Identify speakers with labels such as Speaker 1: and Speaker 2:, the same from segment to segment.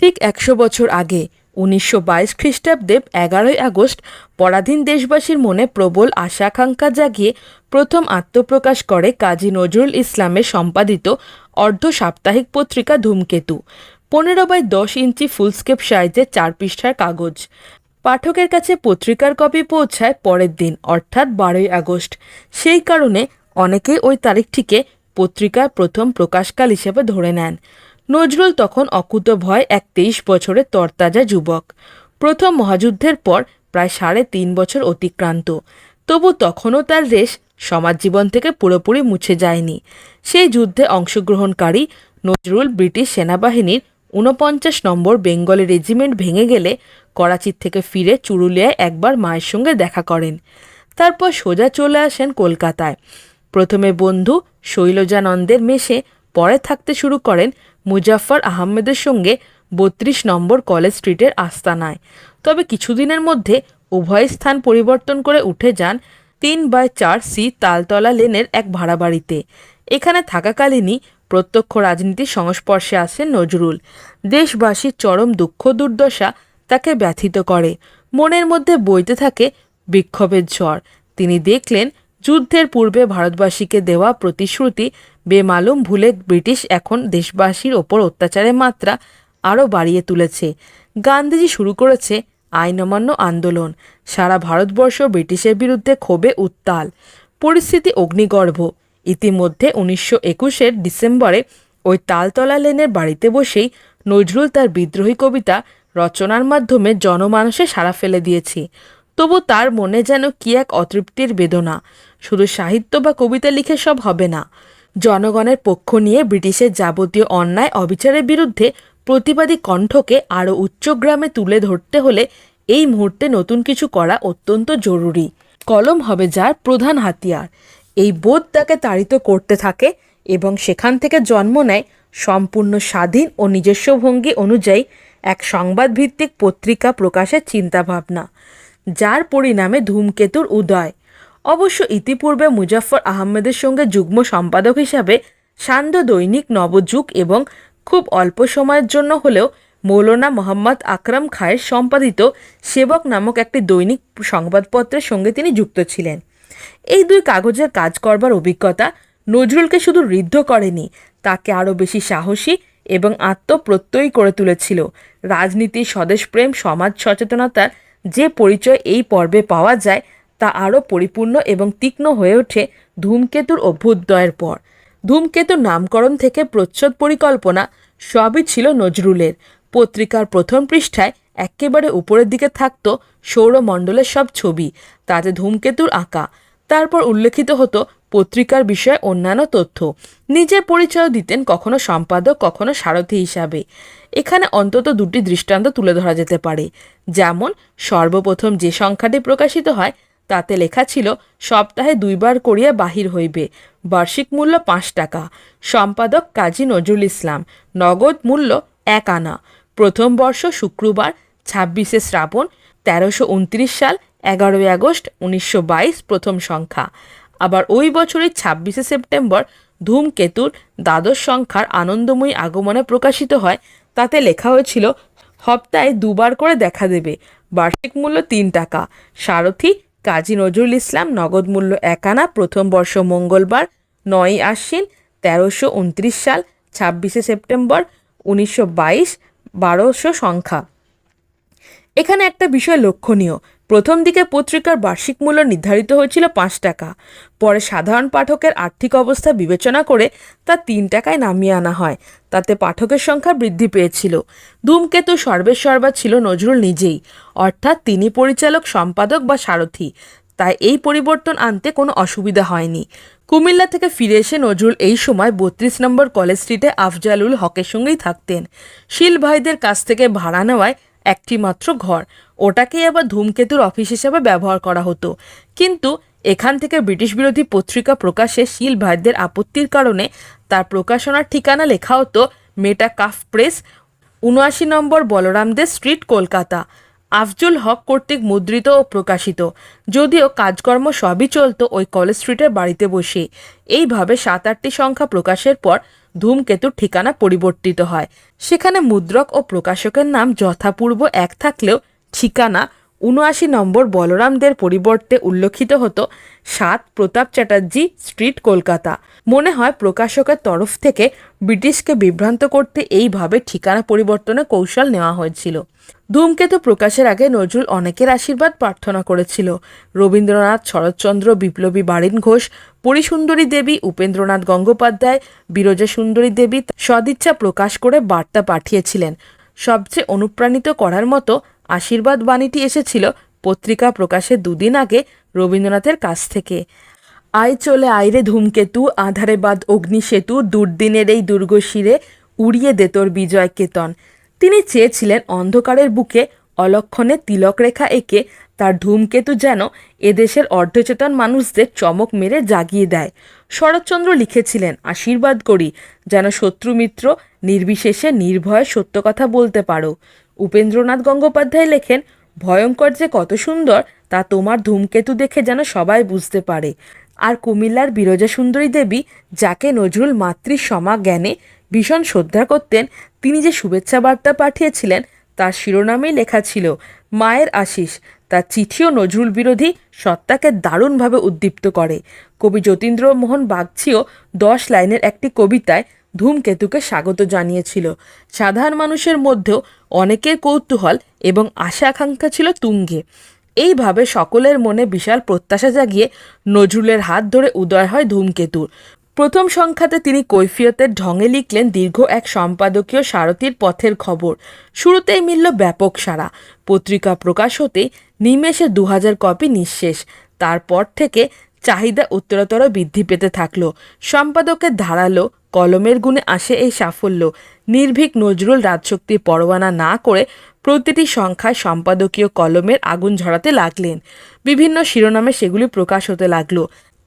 Speaker 1: ঠিক একশো বছর আগে। উনিশশো বাইশ খ্রিস্টাব্দে এগারোই আগস্ট পরাধীন দেশবাসীর মনে প্রবল আশা আকাঙ্ক্ষা জাগিয়ে প্রথম আত্মপ্রকাশ করে কাজী নজরুল ইসলামের সম্পাদিত অর্ধ সাপ্তাহিক পত্রিকা ধূমকেতু। পনেরো বাই দশ ইঞ্চি ফুলস্কেপ সাইজের চার পৃষ্ঠার কাগজ। পাঠকের কাছে পত্রিকার কপি পৌঁছায় পরের দিন, অর্থাৎ বারোই আগস্ট। সেই কারণে অনেকেই ওই তারিখটিকে পত্রিকার প্রথম প্রকাশকাল হিসেবে ধরে নেন। নজরুল তখন অকুত ভয় এক তেইশ বছরের তরতাজা যুবক। প্রথম মহাযুদ্ধের পর প্রায় সাড়ে তিন বছর অতিক্রান্ত। তবু তখনও তার রেশ সমাজ জীবন থেকে পুরোপুরি মুছে যায়নি। সেই যুদ্ধে অংশগ্রহণকারী নজরুল ব্রিটিশ সেনাবাহিনীর ঊনপঞ্চাশ নম্বর বেঙ্গলি রেজিমেন্ট ভেঙে গেলে করাচির থেকে ফিরে চুরুলিয়ায় একবার মায়ের সঙ্গে দেখা করেন। তারপর সোজা চলে আসেন কলকাতায়। প্রথমে বন্ধু শৈলজানন্দের মেশে পরে থাকতে শুরু করেন মুজাফফর আহমেদের সঙ্গে বত্রিশ নম্বর কলেজ স্ট্রিটের আস্তানায়। তবে কিছুদিনের মধ্যে উভয় স্থান পরিবর্তন করে উঠে যান তিন বাই চার সি তালতলা লেনের এক ভাড়া বাড়িতে। এখানে থাকাকালীনই প্রত্যক্ষ রাজনীতির সংস্পর্শে আসেন নজরুল। দেশবাসীর চরম দুঃখ দুর্দশা তাকে ব্যথিত করে। মনের মধ্যে বইতে থাকে বিক্ষোভের ঝড়। তিনি দেখলেন যুদ্ধের পূর্বে ভারতবাসীকে দেওয়া প্রতিশ্রুতি বেমালুম ভুলে ব্রিটিশ এখন দেশবাসীর ওপর অত্যাচারের মাত্রা আরও বাড়িয়ে তুলেছে। গান্ধীজি শুরু করেছে আইন অমান্য আন্দোলন। সারা ভারতবর্ষ ব্রিটিশের বিরুদ্ধে ক্ষোভে উত্তাল। পরিস্থিতি অগ্নিগর্ভ। ইতিমধ্যে উনিশশো একুশের ডিসেম্বরে ওই তালতলা লেনের বাড়িতে বসেই নজরুল তার বিদ্রোহী কবিতা রচনার মাধ্যমে জনমানসে সাড়া ফেলে দিয়েছে। তবু তার মনে যেন কি এক অতৃপ্তির বেদনা। শুধু সাহিত্য বা কবিতা লিখে সব হবে না। জনগণের পক্ষ নিয়ে ব্রিটিশের যাবতীয় অন্যায় অবিচারের বিরুদ্ধে প্রতিবাদী কণ্ঠকে আরও উচ্চগ্রামে তুলে ধরতে হলে এই মুহূর্তে নতুন কিছু করা অত্যন্ত জরুরি। কলম হবে যার প্রধান হাতিয়ার। এই বোধ তাকে তাড়িত করতে থাকে এবং সেখান থেকে জন্ম নেয় সম্পূর্ণ স্বাধীন ও নিজস্ব ভঙ্গি অনুযায়ী এক সংবাদভিত্তিক পত্রিকা প্রকাশের চিন্তাভাবনা, যার পরিণামে ধূমকেতুর উদয়। অবশ্য ইতিপূর্বে মুজাফফর আহমেদের সঙ্গে যুগ্ম সম্পাদক হিসাবে সান্ধ্য দৈনিক নবযুগ এবং খুব অল্প সময়ের জন্য হলেও মৌলানা মোহাম্মদ আকরাম খায়ের সম্পাদিত সেবক নামক একটি দৈনিক সংবাদপত্রের সঙ্গে তিনি যুক্ত ছিলেন। এই দুই কাগজের কাজ করবার অভিজ্ঞতা নজরুলকে শুধু ঋদ্ধ করেনি, তাকে আরও বেশি সাহসী এবং আত্মপ্রত্যয়ী করে তুলেছিল। রাজনীতি, স্বদেশপ্রেম, সমাজ সচেতনতার যে পরিচয় এই পর্বে পাওয়া যায় তা আরও পরিপূর্ণ এবং তীক্ষ্ণ হয়ে ওঠে ধূমকেতুর অভ্যুদয়ের পর। ধূমকেতুর নামকরণ থেকে প্রচ্ছদ পরিকল্পনা সবই ছিল নজরুলের। পত্রিকার প্রথম পৃষ্ঠায় একেবারে উপরের দিকে থাকত সৌরমণ্ডলের সব ছবি, তাতে ধূমকেতুর আঁকা। তারপর উল্লেখিত হতো পত্রিকার বিষয়ে অন্যান্য তথ্য। নিজের পরিচয় দিতেন কখনো সম্পাদক, কখনো সারথি হিসাবে। এখানে অন্তত দুটি দৃষ্টান্ত তুলে ধরা যেতে পারে। যেমন, সর্বপ্রথম যে সংখ্যাটি প্রকাশিত হয় তাতে লেখা ছিল, সপ্তাহে দুইবার করিয়া বাহির হইবে। বার্ষিক মূল্য পাঁচ টাকা। সম্পাদক কাজী নজরুল ইসলাম। নগদ মূল্য এক আনা। প্রথম বর্ষ শুক্রবার, ছাব্বিশে শ্রাবণ, তেরোশো উনত্রিশ সাল, এগারোই আগস্ট, উনিশশো বাইশ, প্রথম সংখ্যা। আবার ওই বছরের ছাব্বিশে সেপ্টেম্বর, ধূমকেতুর দ্বাদশ সংখ্যার আনন্দময়ী আগমনে প্রকাশিত হয়। তাতে লেখা হয়েছিল সপ্তাহে দুবার করে দেখা দেবে। বার্ষিক মূল্য তিন টাকা। সারথি কাজী নজরুল ইসলাম নগদ মূল্য একানা প্রথম বর্ষ মঙ্গলবার নয় আশ্বিন তেরোশো উনত্রিশ সাল ছাব্বিশে সেপ্টেম্বর উনিশশো বাইশ বারোশো সংখ্যা। এখানে একটা বিষয় লক্ষণীয়। প্রথম দিকে পত্রিকার বার্ষিক মূল্য নির্ধারিত হয়েছিল পাঁচ টাকা। পরে সাধারণ পাঠকের আর্থিক অবস্থা বিবেচনা করে তা তিন টাকায় নামিয়ে আনা হয়। তাতে পাঠকের সংখ্যা বৃদ্ধি পেয়েছিল। ধূমকেতু সর্বেসর্বা ছিল নজরুল নিজেই। অর্থাৎ তিনি পরিচালক, সম্পাদক বা সারথি। তাই এই পরিবর্তন আনতে কোনো অসুবিধা হয়নি। কুমিল্লা থেকে ফিরে এসে নজরুল এই সময় বত্রিশ নম্বর কলেজ স্ট্রিটে আফজালুল হকের সঙ্গেই থাকতেন। শিল ভাইদের কাছ থেকে ভাড়া নেওয়ায় একটি মাত্র ঘর। ওটাকেই আবার ধূমকেতুর অফিস হিসেবে ব্যবহার করা হতো। কিন্তু এখান থেকে ব্রিটিশ বিরোধী পত্রিকা প্রকাশে শিল ভাইদের আপত্তির কারণে তার প্রকাশনার ঠিকানা লেখা হতো মেটা কাফ প্রেস, উনআশি নম্বর বলরামদের স্ট্রিট, কলকাতা। আফজুল হক কর্তৃক মুদ্রিত ও প্রকাশিত। যদিও কাজকর্ম সবই চলতো ওই কলেজ স্ট্রিটের বাড়িতে বসে। এইভাবে সাত আটটি সংখ্যা প্রকাশের পর ধূমকেতুর ঠিকানা পরিবর্তিত হয়। সেখানে মুদ্রক ও প্রকাশকের নাম যথাপূর্ব এক থাকলেও ঠিকানা উনআশি নম্বর বলরামদের পরিবর্তে উল্লেখিত হতো সাত প্রতাপ চ্যাটার্জি স্ট্রিট, কলকাতা। মনে হয় প্রকাশকের তরফ থেকে ব্রিটিশকে বিভ্রান্ত করতে এইভাবে ঠিকানা পরিবর্তনের কৌশল নেওয়া হয়েছিল। ধূমকেতু প্রকাশের আগে নজরুল অনেকের আশীর্বাদ প্রার্থনা করেছিল। রবীন্দ্রনাথ, শরৎচন্দ্র, বিপ্লবী বারিন ঘোষ, পরিসুন্দরী দেবী উপেন্দ্রনাথ গঙ্গোপাধ্যায় বিরজা সুন্দরী দেবী সদিচ্ছা প্রকাশ করে বার্তা পাঠিয়েছিলেন। সবচেয়ে অনুপ্রাণিত করার মতো আশীর্বাদ বাণীটি এসেছিল পত্রিকা প্রকাশের দুদিন আগে রবীন্দ্রনাথের কাছ থেকে। আয় চলে আইরে ধূমকেতু, আধারে বাদ অগ্নিসেতু, দুর্দিনের এই দুর্গ শিরে উড়িয়ে দে তোর বিজয় কেতন। তিনি চেয়েছিলেন অন্ধকারের বুকে অলক্ষণে তিলক রেখা এঁকে তার ধূমকেতু যেন এদেশের অর্ধচেতন মানুষদের চমক মেরে জাগিয়ে দেয়। শরৎচন্দ্র লিখেছিলেন, আশীর্বাদ করি, যেন শত্রুমিত্র নির্বিশেষে নির্ভয়ে সত্য কথা বলতে পারো। উপেন্দ্রনাথ গঙ্গোপাধ্যায় লেখেন, ভয়ঙ্কর যে কত সুন্দর, তা তোমার ধূমকেতু দেখে যেন সবাই বুঝতে পারে। আর কুমিল্লার বিরজা সুন্দরী দেবী, যাকে নজরুল মাতৃ সমা জ্ঞানে ভীষণ শ্রদ্ধা করতেন। তিনি যে শুভেচ্ছা বার্তা পাঠিয়েছিলেন, তার শিরোনামেই লেখা ছিল, মায়ের আশিস। তার চিঠিও নজরুল বিরোধী সত্তাকে দারুণভাবে উদ্দীপ্ত করে। কবি যতীন্দ্রমোহন বাগচিও দশ লাইনের একটি কবিতায় ধূমকেতুকে স্বাগত জানিয়েছিল। সাধারণ মানুষের মধ্যেও অনেকের কৌতূহল এবং আশা আকাঙ্ক্ষা ছিল তুঙ্গে। এইভাবে সকলের মনে বিশাল প্রত্যাশা জাগিয়ে নজরুলের হাত ধরে উদয় হয় ধূমকেতুর। প্রথম সংখ্যাতে তিনি কৈফিয়তের ঢঙে লিখলেন দীর্ঘ এক সম্পাদকীয় সারথীর পথের খবর। শুরুতেই মিলল ব্যাপক সারা পত্রিকা প্রকাশ হতেই নিমেষে দু হাজার কপি নিঃশেষ। তারপর থেকে চাহিদা উত্তরতর বৃদ্ধি পেতে থাকল। সম্পাদকের ধারালো কলমের গুণে আসে এই সাফল্য। নির্ভীক নজরুল রাজশক্তির পরোয়ানা না করে প্রতিটি সংখ্যায় সম্পাদকীয় কলমের আগুন ঝরাতে লাগলেন। বিভিন্ন শিরোনামে সেগুলি প্রকাশ হতে লাগল।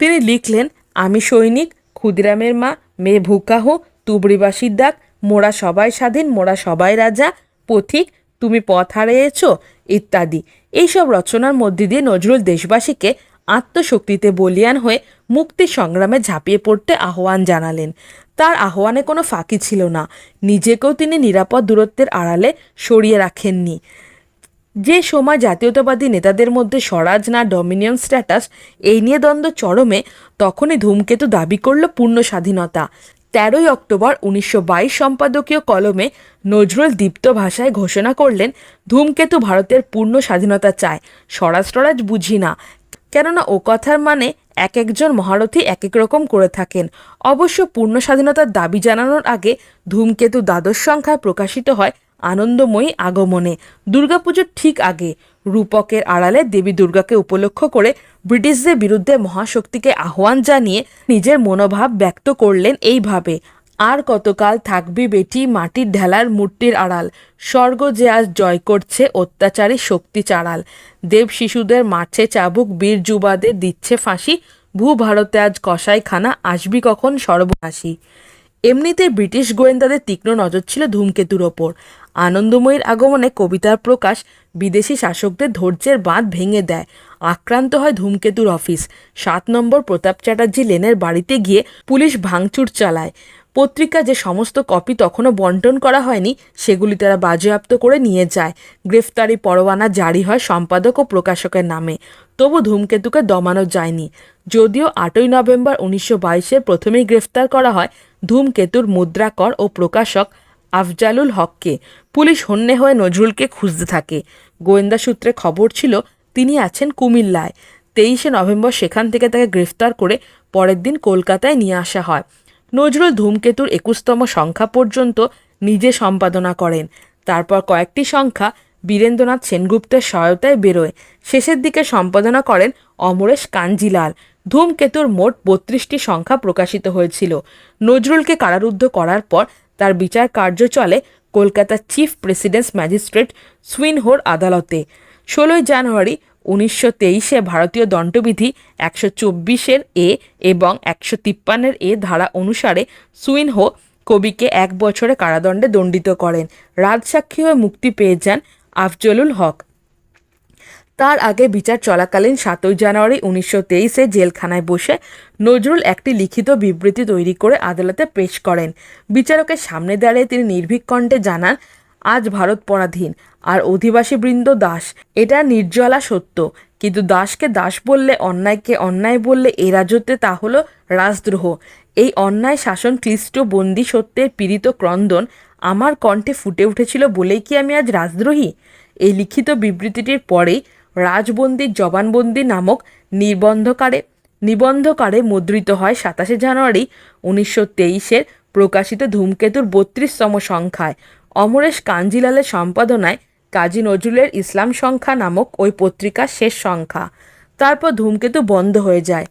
Speaker 1: তিনি লিখলেন, আমি সৈনিক ক্ষুদিরামের মা, মেয়ে ভুকাহ তুবড়িবাসীর ডাক, মোরা সবাই স্বাধীন, মোরা সবাই রাজা, পথিক, তুমি পথ হারিয়েছ, ইত্যাদি। এইসব রচনার মধ্যে দিয়ে নজরুল দেশবাসীকে আত্মশক্তিতে বলিয়ান হয়ে মুক্তি সংগ্রামে ঝাঁপিয়ে পড়তে আহ্বান জানালেন। তার আহ্বানে কোনো ফাঁকি ছিল না। নিজেকেও তিনি নিরাপদ দূরত্বের আড়ালে সরিয়ে রাখেননি। যে সময় জাতীয়তাবাদী নেতাদের মধ্যে স্বরাজ না ডমিনিয়ন স্ট্যাটাস, এই নিয়ে দ্বন্দ্ব চরমে, তখনই ধূমকেতু দাবি করল পূর্ণ স্বাধীনতা। তেরোই অক্টোবর উনিশশো বাইশ সম্পাদকীয় কলমে নজরুল দীপ্ত ভাষায় ঘোষণা করলেন, ধূমকেতু ভারতের পূর্ণ স্বাধীনতা চায়। স্বরাজ টরাজ বুঝি না। কেননা ও কথার মানে এক একজন মহারথী এক এক রকম করে থাকেন। অবশ্য পূর্ণ স্বাধীনতার দাবি জানানোর আগে ধূমকেতু দ্বাদশ সংখ্যায় প্রকাশিত হয় আনন্দময়ী আগমনে। দুর্গাপুজোর ঠিক আগে রূপকের আড়ালে দেবী দুর্গাকে উপলক্ষ করে ব্রিটিশদের বিরুদ্ধে মহাশক্তিকে আহ্বান জানিয়ে নিজের মনোভাব ব্যক্ত করলেন এইভাবে। আর কতকাল থাকবি বেটি মাটির ঢেলার মূর্তির আড়াল? স্বর্গ যে আজ জয় করছে অত্যাচারী শক্তি চাড়াল। দেব শিশুদের মারছে চাবুক, বীর যুবাদের দিচ্ছে ফাঁসি। ভূ ভারতে আজ কসাইখানা, আসবি কখন সর্বনাশী? এমনিতে ব্রিটিশ গোয়েন্দাদের তীক্ষ্ণ নজর ছিল ধূমকেতুর ওপর। আনন্দময়ীর আগমনে কবিতার প্রকাশ বিদেশি শাসকদের ধৈর্যের বাঁধ ভেঙে দেয়। আক্রান্ত হয় ধূমকেতুর অফিস। সাত নম্বর প্রতাপ চ্যাটার্জি লেনের বাড়িতে গিয়ে পুলিশ ভাঙচুর চালায়। পত্রিকা যে সমস্ত কপি তখনও বন্টন করা হয়নি, সেগুলি তারা বাজেয়াপ্ত করে নিয়ে যায়। গ্রেফতারি পরোয়ানা জারি হয় সম্পাদক ও প্রকাশকের নামে। তবু ধূমকেতুকে দমানো যায়নি। যদিও আটই নভেম্বর উনিশশো বাইশে প্রথমেই গ্রেফতার করা হয় ধূমকেতুর মুদ্রাকর ও প্রকাশক আফজালুল হককে পুলিশ হন্যে হয়ে নজরুলকে খুঁজতে থাকে। গোয়েন্দা সূত্রে খবর ছিল, তিনি আছেন কুমিল্লায়। তেইশে নভেম্বর সেখান থেকে তাকে গ্রেফতার করে পরের দিন কলকাতায় নিয়ে আসা হয়। নজরুল ধূমকেতুর একুশতম সংখ্যা পর্যন্ত নিজে সম্পাদনা করেন। তারপর কয়েকটি সংখ্যা বীরেন্দ্রনাথ সেনগুপ্তের সহায়তায় বেরোয়। শেষের দিকে সম্পাদনা করেন অমরেশ কাঞ্জিলাল। ধূমকেতুর মোট বত্রিশটি সংখ্যা প্রকাশিত হয়েছিল। নজরুলকে কারারুদ্ধ করার পর তার বিচার কার্য চলে কলকাতার চিফ প্রেসিডেন্স ম্যাজিস্ট্রেট সুইনহোর আদালতে। ষোলোই জানুয়ারি উনিশশো তেইশে ভারতীয় দণ্ডবিধি একশো চব্বিশের এ এবং একশো তিপ্পান্নের এ ধারা অনুসারে সুইনহো কবিকে এক বছরে কারাদণ্ডে দণ্ডিত করেন। রাজসাক্ষী হয়ে মুক্তি পেয়ে যান আফজলুল হক। তার আগে বিচার চলাকালীন সাতই জানুয়ারি উনিশশো তেইশে জেলখানায় বসে নজরুল একটি লিখিত বিবৃতি তৈরি করে আদালতে পেশ করেন। বিচারকের সামনে দাঁড়িয়ে তিনি নির্ভীক কণ্ঠে জানান, আজ ভারত পরাধীন, আর অধিবাসীবৃন্দ দাস, এটা নির্জলা সত্য। কিন্তু দাসকে দাস বললে অন্যায়কে অন্যায় বললে এ রাজত্বে তা হলো রাজদ্রোহ। এই অন্যায় শাসন ক্লিষ্ট বন্দি সত্যের পীড়িত ক্রন্দন আমার কণ্ঠে ফুটে উঠেছিল বলেই কি আমি আজ রাজদ্রোহী? এই লিখিত বিবৃতিটির পরেই রাজবন্দির জবানবন্দি নামক নিবন্ধকারে নিবন্ধকারে মুদ্রিত হয় সাতাশে জানুয়ারি উনিশশো তেইশের প্রকাশিত ধূমকেতুর বত্রিশতম সংখ্যায়। অমরেশ কাঞ্জিলালের সম্পাদনায় কাজী নজরুলের ইসলাম সংখ্যা নামক ওই পত্রিকার শেষ সংখ্যা। তারপর ধূমকেতু বন্ধ হয়ে যায়।